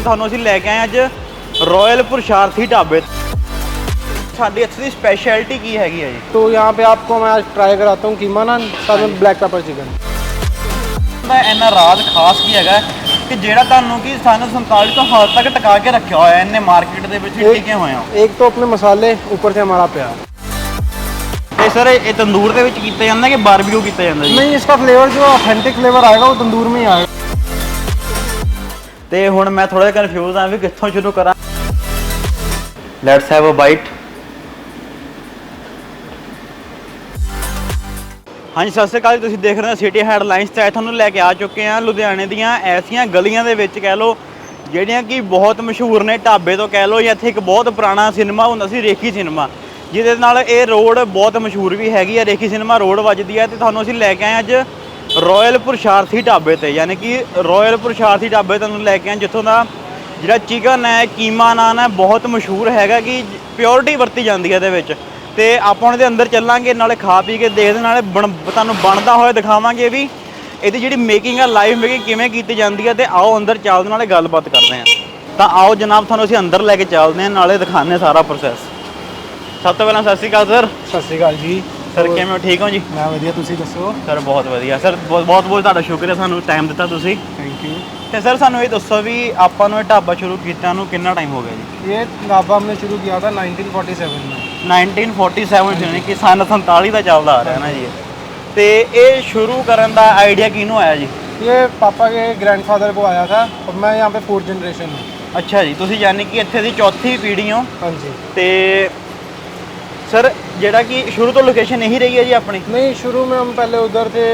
ਤੇ ਤੁਹਾਨੂੰ ਅਸੀਂ ਲੈ ਕੇ ਆਏ ਹਾਂ ਅੱਜ ਰਾਇਲ ਪੁਰਸ਼ਾਰਥੀ ਢਾਬੇ ਸਾਡੀ ਇੱਥੇ ਦੀ ਸਪੈਸ਼ਲਿਟੀ ਕੀ ਹੈਗੀ ਹੈ ਜੀ तो यहाँ पे आपको मैं आज ट्राई कराता हूँ कीमा नान साथ में ब्लैक पेपर चिकन ਦਾ ਇੰਨਾ ਰਾਜ ਖਾਸ ਕੀ ਹੈਗਾ ਕਿ ਜਿਹੜਾ ਤੁਹਾਨੂੰ ਕਿ ਸਾਨੂੰ 47 ਤੋਂ ਹਾਲ ਤੱਕ ਟਿਕਾ ਕੇ ਰੱਖਿਆ ਹੋਇਆ ਹੈ ਇੰਨੇ ਮਾਰਕੀਟ ਦੇ ਵਿੱਚ ਇਹ- ਟਿਕੇ ਹੋਏ ਆ एक तो अपने मसाले ऊपर से हमारा प्यार ਤੇ ਸਰ ਇਹ ਤੰਦੂਰ ਦੇ ਵਿੱਚ ਕੀਤਾ ਜਾਂਦਾ ਕਿ ਬਾਰਬੀਕਿਊ ਕੀਤਾ ਜਾਂਦਾ ਜੀ नहीं इसका फ्लेवर जो ऑथेंटिक फ्लेवर आएगा वो तंदूर में ही आएगा ਤੇ ਹੁਣ ਮੈਂ ਥੋੜਾ ਜਿਹਾ ਕਨਫਿਊਜ਼ ਆ ਵੀ ਕਿੱਥੋਂ ਸ਼ੁਰੂ ਕਰਾਂ। ਲੈਟਸ ਹੈਵ ਅ ਬਾਈਟ ਹਾਂਜੀ ਸਤਿ ਸ਼੍ਰੀ ਅਕਾਲ ਜੀ, ਤੁਸੀਂ ਦੇਖ ਰਹੇ ਹੋ ਸਿਟੀ ਹੈਡਲਾਈਨਸ ਤੇ ਤੁਹਾਨੂੰ ਲੈ ਕੇ ਆ ਚੁੱਕੇ ਹਾਂ ਲੁਧਿਆਣੇ ਦੀਆਂ ਐਸੀਆਂ ਗਲੀਆਂ ਦੇ ਵਿੱਚ ਕਹਿ ਲਓ ਜਿਹੜੀਆਂ ਕਿ ਬਹੁਤ ਮਸ਼ਹੂਰ ਨੇ ਢਾਬੇ ਤੋਂ ਕਹਿ ਲਓ ਜਾਂ ਇੱਥੇ ਇੱਕ ਬਹੁਤ ਪੁਰਾਣਾ ਸਿਨੇਮਾ ਹੁੰਦਾ ਸੀ ਰੇਖੀ ਸਿਨੇਮਾ। ਜਿਹਦੇ ਨਾਲ ਇਹ ਰੋਡ ਬਹੁਤ ਮਸ਼ਹੂਰ ਵੀ ਹੈਗੀ ਹੈ ਰੇਖੀ ਸਿਨੇਮਾ ਰੋਡ ਵੱਜਦੀ ਹੈ ਤੇ ਤੁਹਾਨੂੰ ਅਸੀਂ ਲੈ ਕੇ ਆਏ ਅੱਜ ਰਾਇਲ ਪੁਰਸ਼ਾਰਥੀ ਢਾਬੇ ਤੇ, ਯਾਨੀ ਕਿ ਰਾਇਲ ਪੁਰਸ਼ਾਰਥੀ ਢਾਬੇ ਤੁਹਾਨੂੰ ਲੈ ਕੇ ਆਏ, ਜਿੱਥੋਂ ਦਾ ਜਿਹੜਾ ਚਿਕਨ ਹੈ, ਕੀਮਾ ਨਾਨ ਹੈ, ਬਹੁਤ ਮਸ਼ਹੂਰ ਹੈਗਾ ਕਿ ਪਿਓਰਿਟੀ ਵਰਤੀ ਜਾਂਦੀ ਹੈ ਇਹਦੇ ਵਿੱਚ। ਤੇ ਆਪਾਂ ਉਹਦੇ ਅੰਦਰ ਚੱਲਾਂਗੇ, ਨਾਲੇ ਖਾ ਪੀ ਕੇ ਦੇਖਦੇ ਨਾਲੇ ਬਣ- ਤੁਹਾਨੂੰ ਬਣਦਾ ਹੋਇਆ ਦਿਖਾਵਾਂਗੇ ਵੀ ਇਹਦੀ ਜਿਹੜੀ ਮੇਕਿੰਗ ਆ ਲਾਈਵ ਮੇਕਿੰਗ ਕਿਵੇਂ ਕੀਤੀ ਜਾਂਦੀ ਹੈ, ਤੇ ਆਓ ਅੰਦਰ ਚੱਲਦੇ ਨਾਲੇ ਗੱਲਬਾਤ ਕਰਦੇ ਹਾਂ। ਤਾਂ ਆਓ ਜਨਾਬ, ਤੁਹਾਨੂੰ ਅਸੀਂ ਅੰਦਰ ਲੈ ਕੇ ਚੱਲਦੇ ਹਾਂ, ਨਾਲੇ ਦਿਖਾਉਂਦੇ ਹਾਂ ਸਾਰਾ ਪ੍ਰੋਸੈਸ ਸਭ ਤੋਂ ਪਹਿਲਾਂ ਸਤਿ ਸ਼੍ਰੀ ਅਕਾਲ ਸਰ ਸਤਿ ਸ਼੍ਰੀ ਅਕਾਲ ਜੀ। ਸਰ ਕਿਵੇਂ ਹੋ ਠੀਕ ਹੋ ਜੀ ਮੈਂ ਵਧੀਆ ਤੁਸੀਂ ਦੱਸੋ ਸਰ ਬਹੁਤ ਵਧੀਆ ਸਰ ਬਹੁਤ ਬਹੁਤ ਬਹੁਤ ਤੁਹਾਡਾ ਸ਼ੁਕਰੀਆ ਸਾਨੂੰ ਟਾਈਮ ਦਿੱਤਾ ਤੁਸੀਂ थैंक यू ਤੇ ਸਰ ਸਾਨੂੰ ਇਹ ਦੱਸੋ ਵੀ ਆਪਾਂ ਨੂੰ ਇਹ ਢਾਬਾ ਸ਼ੁਰੂ ਕੀਤਾ ਨੂੰ ਕਿੰਨਾ ਟਾਈਮ ਹੋ ਗਿਆ ਜੀ ये ढाबा हमने शुरू किया था 1947 में 1947 ਚ ਯਾਨੀ ਕਿ ਸਨ 47 ਦਾ ਚੱਲਦਾ ਆ ਰਿਹਾ ਨਾ ਜੀ ਇਹ। ਤੇ ਇਹ ਸ਼ੁਰੂ ਕਰਨ ਦਾ ਆਈਡੀਆ ਕਿਹਨੂੰ ਆਇਆ ਜੀ ये पापा के ग्रैंडफादर को आया था और मैं यहाँ पे फोर्थ जनरेशन हूँ ਅੱਛਾ ਜੀ ਤੁਸੀਂ ਯਾਨੀ ਕਿ ਇੱਥੇ ਦੀ ਚੌਥੀ ਪੀੜ੍ਹੀ ਹੋ हाँ जी ਤੇ ਸਰ ਜਿਹੜਾ ਕਿ ਸ਼ੁਰੂ ਤੋਂ ਲੋਕੇਸ਼ਨ ਇਹੀ ਰਹੀ ਹੈ ਜੀ ਆਪਣੀ नहीं शुरू में हम पहले उधर थे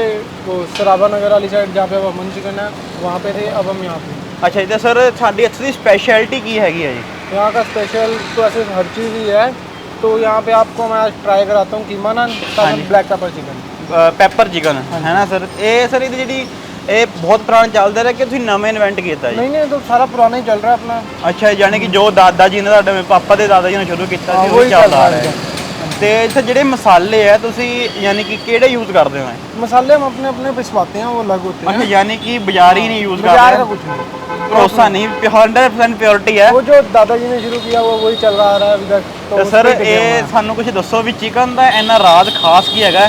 वो सराबा नगर वाली साइड जहाँ पे अब अमन चिकन है वहाँ पे थे अब हम यहाँ पे हैं। ਅੱਛਾ ਜੀ ਤੇ ਸਰ ਸਾਡੀ ਇੱਥੇ ਦੀ ਸਪੈਸ਼ਲਿਟੀ ਕੀ ਹੈਗੀ ਹੈ ਜੀ यहाँ का स्पेशल तो ऐसे हर चीज़ ही है तो यहाँ पे आपको मैं आज ट्राई कराता हूँ कीमा नान साथ हाँ में जी। Black pepper chicken pepper chicken ਹੈ ਨਾ ਸਰ ਇਹ ਸਰ ਇਹਦੀ ਜਿਹੜੀ ਇਹ ਬਹੁਤ ਪੁਰਾਣਾ ਚੱਲਦਾ ਰਿਹਾ ਕਿ ਤੁਸੀਂ ਨਵੇਂ ਇਨਵੈਂਟ ਕੀਤਾ ਜੀ नहीं नहीं तो सारा पुराना ही चल रहा है अपना ਅੱਛਾ ਯਾਨੀ ਕਿ ਜੋ ਦਾਦਾ ਜੀ ਨੇ ਤੁਹਾਡੇ ਪਾਪਾ ਦੇ ਦਾਦਾ ਜੀ ਨੇ ਸ਼ੁਰੂ ਕੀਤਾ ਹਾਂ, ਸੀ ਉਹੀ ਉਹੀ ਚੱਲਦਾ ਆ ਚੱਲ ਰਿਹਾ ਰਿਹਾ ਹੈ ਤੇ ਇੱਥੇ ਜਿਹੜੇ ਮਸਾਲੇ ਆ ਤੁਸੀਂ ਯਾਨੀ ਕਿ ਕਿਹੜੇ ਯੂਜ਼ ਕਰਦੇ ਹੋ मसाले हम अपने अपने पिसवाते हैं वो अलग होते ਅੱਛਾ हैं ਯਾਨੀ ਕਿ ਬਾਜ਼ਾਰੀ ਨਹੀਂ ਯੂਜ਼ बाजार का ਕਰਦੇ कुछ नहीं ਭਰੋਸਾ ਨਹੀਂ 100% ਪਿਓਰਿਟੀ ਹੈ वो जो दादाजी ने शुरू किया वो वही चल रहा आ रहा है अभी तक ਤੇ उस ਸਰ पे टिके हुए ਇਹ हैं। ਸਾਨੂੰ ਕੁਝ ਦੱਸੋ ਵੀ ਚਿਕਨ ਦਾ ਇੰਨਾ ਰਾਜ ਖਾਸ ਕੀ ਹੈਗਾ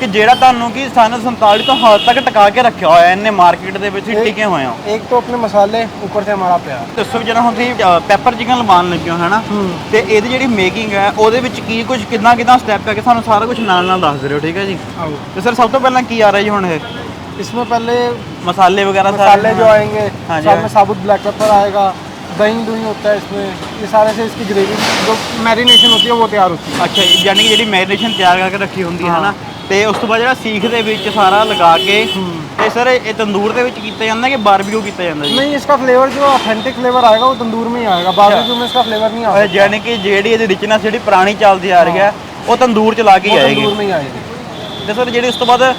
ਕਿ ਜਿਹੜਾ ਤੁਹਾਨੂੰ ਕਿ ਸਨ 47 ਤੋਂ ਹਾਲ ਤੱਕ ਟਿਕਾ ਕੇ ਰੱਖਿਆ ਹੋਇਆ ਹੈ ਇੰਨੇ ਮਾਰਕੀਟ ਦੇ ਵਿੱਚ ਇਹ- ਟਿਕੇ ਹੋਏ ਹੋ एक तो अपने मसाले ऊपर से हमारा प्यार ਦੱਸੋ ਵੀ ਜਿਹੜਾ ਹੁਣ ਤੁਸੀਂ ਪੈਪਰ ਚਿਕਨ ਲਵਾਉਣ ਲੱਗੇ ਹੋ ਹੈਨਾ ਹੂੰ। ਤੇ ਇਹਦੀ ਜਿਹੜੀ ਮੇਕਿੰਗ ਹੈ ਉਹਦੇ ਵਿੱਚ ਕੀ ਕੁਝ ਕਿੰਨਾ ਕਿੰਨਾ ਸਟੈਪ ਹੈ ਕਿ ਸਾਨੂੰ ਸਾਰਾ ਕੁਝ ਨਾਲ ਨਾਲ ਦੱਸ ਦਿਓ ਠੀਕ ਹੈ ਜੀ आओ ਤੇ ਸਰ ਸਭ ਤੋਂ ਪਹਿਲਾਂ ਕੀ ਆ ਰਿਹਾ ਜੀ ਹੁਣ ਇਹ इसमें पहले ਮਸਾਲੇ ਵਗੈਰਾ ਸਾਰੇ मसाले जो आएंगे हाँ जी, साथ हाँ। में साबुत ब्लैक पेपर आएगा दही दुही होता है इसमें ये सारे से इसकी ग्रेवी जो मैरिनेशन होती है वो तैयार होती है ਅੱਛਾ ਜੀ, ਯਾਨੀ ਕਿ ਜਿਹੜੀ ਮੈਰੀਨੇਸ਼ਨ ਤਿਆਰ ਕਰਕੇ ਰੱਖੀ ਹੁੰਦੀ ਹੈ ਹਾਂ। ਹਨਾ ਤੇ ਉਸ ਤੋਂ ਬਾਅਦ ਜਿਹੜਾ ਸੀਖ ਦੇ ਵਿੱਚ ਸਾਰਾ ਲਗਾ ਕੇ ਤੇ ਸਰ ਇਹ ਤੰਦੂਰ ਦੇ ਵਿੱਚ ਕੀਤਾ ਜਾਂਦਾ ਕਿ ਬਾਰਬੀਕਿਊ ਕੀਤਾ ਜਾਂਦਾ ਜੀ नहीं इसका फ्लेवर जो ऑथेंटिक फ्लेवर आएगा वो तंदूर में ही आएगा बारबेक्यू में इसका फ्लेवर नहीं ਅਹ आता ਯਾਨੀ ਕਿ ਜਿਹੜੀ ਇਹਦੀ ਰਿਚਨੈਸ ਜਿਹੜੀ ਪੁਰਾਣੀ ਚੱਲਦੀ ਆ ਰਹੀ ਹੈ ਉਹ ਤੰਦੂਰ ਚ ਲਾ ਕੇ ਹੀ वो ਆਏਗੀ तंदूर में ही आएगी ਤੇ ਸਰ ਜਿਹੜੀ ਉਸ ਤੋਂ ਬਾਅਦ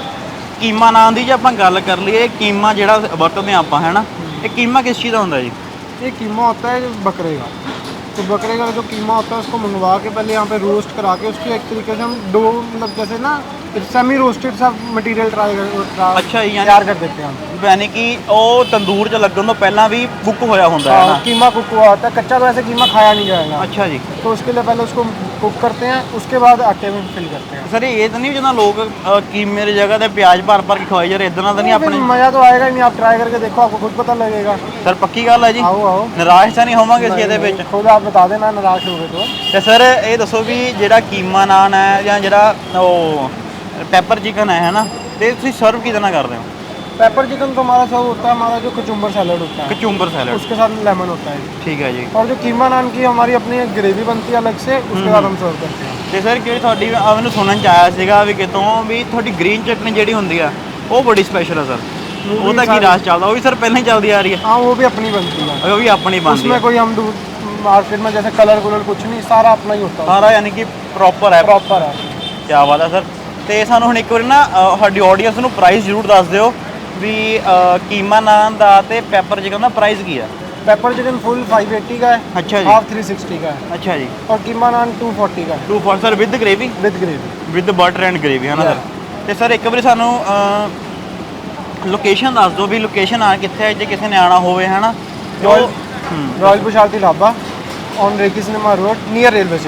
ਕੀਮਾ ਨਾਂ ਦੀ ਜੇ ਆਪਾਂ ਗੱਲ ਕਰ ਲਈਏ ਕੀਮਾ ਜਿਹੜਾ ਵਰਤਦੇ ਆਪਾਂ ਹੈਨਾ ਇਹ ਕੀਮਾ ਕਿਸ ਚੀਜ਼ ਦਾ ਹੁੰਦਾ ਜੀ ये कीमा होता है बकरे का तो बकरे का जो कीमा होता है उसको मंगवा के पहले यहाँ पे रोस्ट करा के उसकी एक तरीके से हम डो मतलब जैसे ना सेमी रोस्टेड सा मटेरियल ट्राई कर अच्छा, यानी- तैयार कर देते हैं हम ਯਾਨੀ ਕਿ ਉਹ ਤੰਦੂਰ ਚ ਲੱਗਣ ਤੋਂ ਪਹਿਲਾਂ ਵੀ ਕੁੱਕ ਹੋਇਆ ਹੁੰਦਾ ਹੈ हाँ, ਨਾ कीमा कुक हुआ होता है कच्चा तो ऐसे कीमा खाया नहीं जाएगा ਅੱਛਾ ਜੀ तो उसके लिए पहले उसको कुक करते हैं उसके बाद आटे में फिल करते हैं ਸਰ ਇਹ ਤਾਂ ਨਹੀਂ ਜਦੋਂ ਲੋਕ ਅਹ, ਕੀਮੇ ਦੀ ਜਗ੍ਹਾ ਤੇ ਪਿਆਜ਼ ਭਰ ਭਰ ਕੇ ਖਵਾਈ ਜਾ ਰਹੇ ਇਦਾਂ ਦਾ ਤਾਂ ਨਹੀਂ फिर ਆਪਣੇ मज़ा तो आएगा ही नहीं आप ट्राई करके देखो आपको खुद पता लगेगा ਸਰ ਪੱਕੀ ਗੱਲ ਹੈ ਜੀ आओ आओ ਨਿਰਾਸ਼ ਤਾਂ ਨਹੀਂ ਹੋਵਾਂਗੇ ਅਸੀਂ ਇਹਦੇ ਵਿੱਚ खुद आप बता देना नाराज हो गए तो ਤੇ ਸਰ ਇਹ ਦੱਸੋ ਵੀ ਜਿਹੜਾ ਕੀਮਾ ਨਾਨ ਹੈ ਜਾਂ ਜਿਹੜਾ ਉਹ ਪੈਪਰ ਚਿਕਨ ਹੈ ਹੈਨਾ ਤੇ ਤੁਸੀਂ ਸਰਵ ਕਿਹਦੇ ਨਾਲ ਕਰਦੇ ਹੋ पेपर चिकन तो हमारा सब होता है हमारा जो कचुम्बर सैलड होता है ਕਚੂੰਬਰ ਸੈਲਡ उसके साथ लेमन होता है ਠੀਕ ਹੈ ਜੀ और जो कीमा नान की हमारी अपनी एक ग्रेवी बनती है अलग से उसके बाद हम सर्व करते हैं ਤੇ ਸਰ ਜਿਹੜੀ ਤੁਹਾਡੀ ਆ ਮੈਨੂੰ ਸੁਣਨ ਚ ਆਇਆ ਸੀਗਾ ਵੀ ਕਿਤੋਂ ਵੀ ਤੁਹਾਡੀ ਗ੍ਰੀਨ ਚਟਨੀ ਜਿਹੜੀ ਹੁੰਦੀ ਆ ਉਹ ਬੜੀ ਸਪੈਸ਼ਲ ਆ ਸਰ ਉਹ ਵੀ ਉਹਦਾ ਕੀ ਸਾਰੀ- ਰਾਸ ਚੱਲਦਾ ਉਹ ਵੀ ਸਰ ਪਹਿਲਾਂ ਹੀ ਚੱਲਦੀ ਆ ਰਹੀ ਹੈ हाँ वो भी अपनी बनती है ਉਹ ਵੀ ਆਪਣੀ ਬਣਦੀ उसमें ਹੈ कोई हम मार्केट में जैसे कलर वलर कुछ नहीं सारा अपना ही होता है ਸਾਰਾ ਯਾਨੀ ਕਿ ਪ੍ਰੋਪਰ ਹੈ प्रॉपर है ਕੀ ਬਾਤ ਹੈ ਸਰ ਤੇ ਸਾਨੂੰ ਹੁਣ ਇੱਕ ਵਾਰ ਨਾ ਸਾਡੀ ਆਡੀਅנס ਨੂੰ ਪ੍ਰਾਈਸ ਜ਼ਰੂਰ ਦੱਸ ਦਿਓ ਵੀ ਕੀਮਾ ਨਾਨ ਦਾ ਤੇ ਪੈਪਰ ਚਿਕਨ ਦਾ ਪ੍ਰਾਈਸ ਕੀ ਆ? पेपर चिकन फुल 580 का है अच्छा जी। हाफ 360 का है ਅੱਛਾ ਜੀ। और कीमा नान 240 का 2 ਫੋਰ ਵਿਦ ਗ੍ਰੇਵੀ है with with butter and gravy ਹੈ ਨਾ ਸਰ ਤੇ ਸਰ ਇੱਕ ਵਾਰੀ ਸਾਨੂੰ ਲੋਕੇਸ਼ਨ ਦੱਸ ਦਿਓ ਵੀ ਲੋਕੇਸ਼ਨ ਆ ਕਿੱਥੇ ਹੈ ਜੇ ਕਿਸੇ ਨੇ ਆਣਾ ਹੋਵੇ ਹੈ ਨਾ ਜੋ Royal- royal पुशालती dhaba on Reki cinema road near railway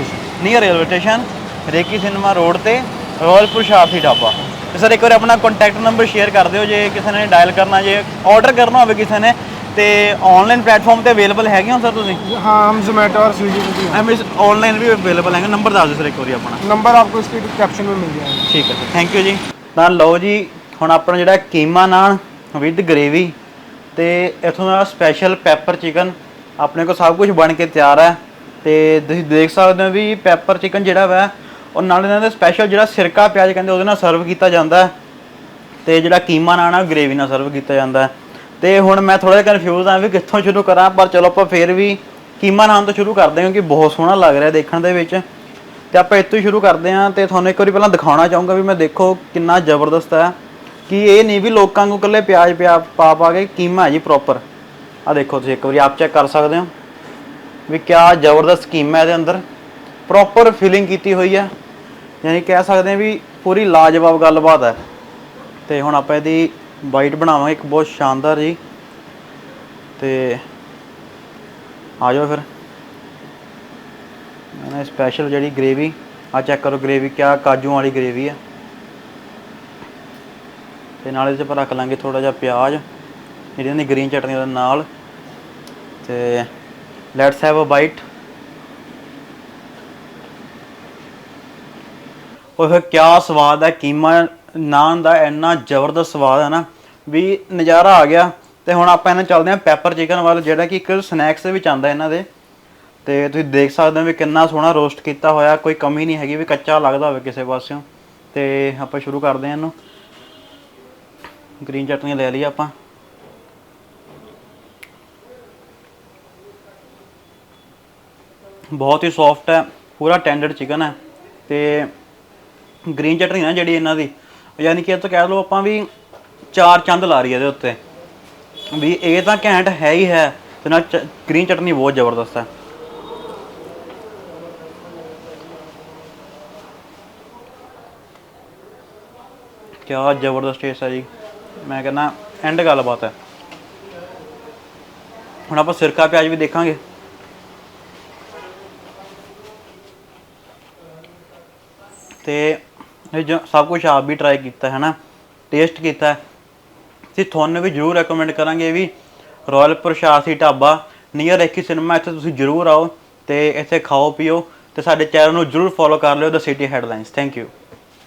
near railway station Reki cinema road ਤੇ ਰੋਇਲਪੁਰ ਸ਼ਾਰਥੀ ਢਾਬਾ ਤੇ ਸਰ ਇੱਕ ਵਾਰ ਆਪਣਾ ਕੰਟੈਕਟ ਨੰਬਰ ਸ਼ੇਅਰ ਕਰ ਦਿਓ ਜੇ ਕਿਸੇ ਨੇ ਡਾਇਲ ਕਰਨਾ ਜੇ ਆਰਡਰ ਕਰਨਾ ਹੋਵੇ ਕਿਸੇ ਨੇ ਤੇ ਆਨਲਾਈਨ ਪਲੇਟਫਾਰਮ ਤੇ ਅਵੇਲੇਬਲ ਹੈਗੇ ਹੋ ਸਰ ਤੁਸੀਂ हाँ हम जोमेटो और स्विगी पे भी हैं ਐਮ ਆਨਲਾਈਨ ਵੀ ਅਵੇਲੇਬਲ ਹੈਗੇ ਨੰਬਰ ਦੱਸ ਦਿਓ ਸਰ ਇੱਕ ਵਾਰੀ ਆਪਣਾ नंबर आपको इसके कैप्शन में मिल जाएगा ਠੀਕ ਹੈ ਸਰ ਥੈਂਕ ਯੂ ਜੀ ਤਾਂ ਲਓ ਜੀ ਹੁਣ ਆਪਣਾ ਜਿਹੜਾ ਕੀਮਾ ਨਾਨ ਵਿਦ ਗ੍ਰੇਵੀ ਤੇ ਇਥੋਂ ਦਾ ਸਪੈਸ਼ਲ ਪੈਪਰ ਚਿਕਨ ਆਪਣੇ ਕੋਲ ਸਭ ਕੁਝ ਬਣ ਕੇ ਤਿਆਰ ਹੈ ਤੇ ਤੁਸੀਂ ਦੇਖ ਸਕਦੇ ਹੋ ਵੀ ਪੈਪਰ ਚਿਕਨ ਜਿਹੜਾ ਵਾ ਉਹ ਨਾਲ ਇਹਨਾਂ ਦਾ ਸਪੈਸ਼ਲ ਜਿਹੜਾ ਸਿਰਕਾ ਪਿਆਜ਼ ਕਹਿੰਦੇ ਉਹਦੇ ਨਾਲ ਸਰਵ ਕੀਤਾ ਜਾਂਦਾ ਹੈ। ਤੇ ਜਿਹੜਾ ਕੀਮਾ ਨਾਨ ਆ ਗ੍ਰੇਵੀ ਨਾਲ ਸਰਵ ਕੀਤਾ ਜਾਂਦਾ ਹੈ। ਤੇ ਹੁਣ ਮੈਂ ਥੋੜਾ ਜਿਹਾ ਕਨਫਿਊਜ਼ ਆ ਵੀ ਕਿੱਥੋਂ ਸ਼ੁਰੂ ਕਰਾਂ, ਪਰ ਚਲੋ ਆਪਾਂ ਫੇਰ ਵੀ ਕੀਮਾ ਨਾਨ ਤੋਂ ਸ਼ੁਰੂ ਕਰਦੇ ਹਾਂ, ਕਿਉਂਕਿ ਬਹੁਤ ਸੋਹਣਾ ਲੱਗ ਰਿਹਾ ਦੇਖਣ ਦੇ ਵਿੱਚ। ਤੇ ਆਪਾਂ ਇੱਥੋਂ ਹੀ ਸ਼ੁਰੂ ਕਰਦੇ ਹਾਂ ਤੇ ਤੁਹਾਨੂੰ ਇੱਕ ਵਾਰੀ ਪਹਿਲਾਂ ਦਿਖਾਉਣਾ ਚਾਹੂੰਗਾ ਵੀ ਮੈਂ ਦੇਖੋ ਕਿੰਨਾ ਜ਼ਬਰਦਸਤ ਹੈ ਕਿ ਇਹ ਨਹੀਂ ਵੀ ਲੋਕਾਂ ਨੂੰ ਇਕੱਲੇ ਪਿਆਜ਼ ਪਿਆ ਪਾ ਪਾ ਕੇ ਕੀਮਾ ਹੈ ਜੀ ਪ੍ਰੋਪਰ ਆ ਦੇਖੋ ਤੁਸੀਂ ਇੱਕ ਵਾਰੀ ਆਪ ਚੈੱਕ ਕਰ ਸਕਦੇ ਹੋ ਵੀ ਕਿਆ ਜ਼ਬਰਦਸਤ ਕੀਮਾ ਹੈ ਇਹਦੇ ਅੰਦਰ। ਪ੍ਰੋਪਰ ਫਿਲਿੰਗ ਕੀਤੀ ਹੋਈ ਹੈ। ਯਾਨੀ ਕਹਿ ਸਕਦੇ ਹਾਂ ਵੀ ਪੂਰੀ ਲਾਜਵਾਬ ਗੱਲਬਾਤ ਹੈ। ਤੇ ਹੁਣ ਆਪਾਂ ਇਹਦੀ ਬਾਈਟ ਬਣਾਵਾਂਗੇ, ਇੱਕ ਬਹੁਤ ਸ਼ਾਨਦਾਰ ਜੀ। ਤੇ ਆ ਜਾਓ ਫਿਰ। ਇਹਨਾਂ ਸਪੈਸ਼ਲ ਜਿਹੜੀ ਗ੍ਰੇਵੀ ਆ ਚੈੱਕ ਕਰੋ ਗ੍ਰੇਵੀ ਕਿਆ ਕਾਜੂ ਵਾਲੀ ਗ੍ਰੇਵੀ ਹੈ ਤੇ ਨਾਲ ਇਹਦੇ 'ਚ ਆਪਾਂ ਰੱਖ ਲਾਂਗੇ ਥੋੜਾ ਜਿਹਾ ਪਿਆਜ਼ ਜਿਹੜੀ ਇਹਦੀ ਗ੍ਰੀਨ ਚਟਨੀ ਦੇ ਨਾਲ। ਤੇ ਲੈਟਸ ਹੈਵ ਅ ਬਾਈਟ ਉਹ ਕਿਆ ਸਵਾਦ ਹੈ, ਕੀਮਾ ਨਾਨ ਦਾ ਇੰਨਾ ਜ਼ਬਰਦਸਤ ਸਵਾਦ ਹੈ ਨਾ, ਵੀ ਨਜ਼ਾਰਾ ਆ ਗਿਆ। ਤੇ ਹੁਣ ਆਪਾਂ ਇਹਨਾਂ ਚੱਲਦੇ ਹਾਂ ਪੈਪਰ ਚਿਕਨ ਵੱਲ, ਜਿਹੜਾ ਕਿ ਇੱਕ ਸਨੈਕਸ ਦੇ ਵਿੱਚ ਆਂਦਾ ਇਹਨਾਂ ਦੇ। ਤੇ ਤੁਸੀਂ ਦੇਖ ਸਕਦੇ ਹੋ ਵੀ ਕਿੰਨਾ ਸੋਹਣਾ ਰੋਸਟ ਕੀਤਾ ਹੋਇਆ, ਕੋਈ ਕਮੀ ਨਹੀਂ ਹੈਗੀ ਵੀ ਕੱਚਾ ਲੱਗਦਾ ਹੋਵੇ ਕਿਸੇ ਪਾਸਿਓਂ। ਤੇ ਆਪਾਂ ਸ਼ੁਰੂ ਕਰਦੇ ਹਾਂ ਇਹਨੂੰ। ਗ੍ਰੀਨ ਚਟਨੀ ਲੈ ਲਈ ਆਪਾਂ। ਬਹੁਤ ਹੀ ਸੌਫਟ ਹੈ, ਪੂਰਾ ਟੈਂਡਰ ਚਿਕਨ ਹੈ। ਤੇ ਗ੍ਰੀਨ ਚਟਨੀ ਨਾ ਜਿਹੜੀ ਇਹਨਾਂ ਦੀ। ਯਾਨੀ ਕਿ ਇਹ ਤੋਂ ਕਹਿ ਲਓ ਆਪਾਂ ਵੀ ਚਾਰ ਚੰਦ ਲਾ ਰਹੀ ਹੈ ਇਹਦੇ ਉੱਤੇ। ਵੀ ਇਹ ਤਾਂ ਘੈਂਟ ਹੈ ਹੀ ਹੈ, ਤੇ ਨਾਲ ਗ੍ਰੀਨ ਚਟਨੀ ਬਹੁਤ ਜ਼ਬਰਦਸਤ ਹੈ। ਕਿਆ ਜ਼ਬਰਦਸਤ ਟੇਸਟ ਹੈ ਜੀ। ਮੈਂ ਕਹਿੰਦਾ ਐਂਡ ਗੱਲਬਾਤ ਹੈ। ਹੁਣ ਆਪਾਂ ਸਿਰਕਾ ਪਿਆਜ਼ ਵੀ ਦੇਖਾਂਗੇ। ਤੇ ਇਹ ਜੋ ਸਭ ਕੁਝ ਆਪ ਵੀ ਟਰਾਈ ਕੀਤਾ ਹੈ ਨਾ ਟੇਸਟ ਕੀਤਾ। ਹੈ ਤੇ ਤੁਹਾਨੂੰ ਵੀ ਜਰੂਰ ਰეკਮੈਂਡ ਕਰਾਂਗੇ ਵੀ ਰਾਇਲ ਪ੍ਰਸ਼ਾਸੀ ਢਾਬਾ। ਨੀਅਰ ਐਕੀ ਸਿਨੇਮਾ ਇੱਥੇ ਤੁਸੀਂ ਜਰੂਰ ਆਓ ਤੇ ਇੱਥੇ ਖਾਓ, ਪੀਓ ਤੇ ਸਾਡੇ ਚੈਨਲ ਨੂੰ ਜਰੂਰ ਫੋਲੋ ਕਰ ਲਿਓ the city headlines thank you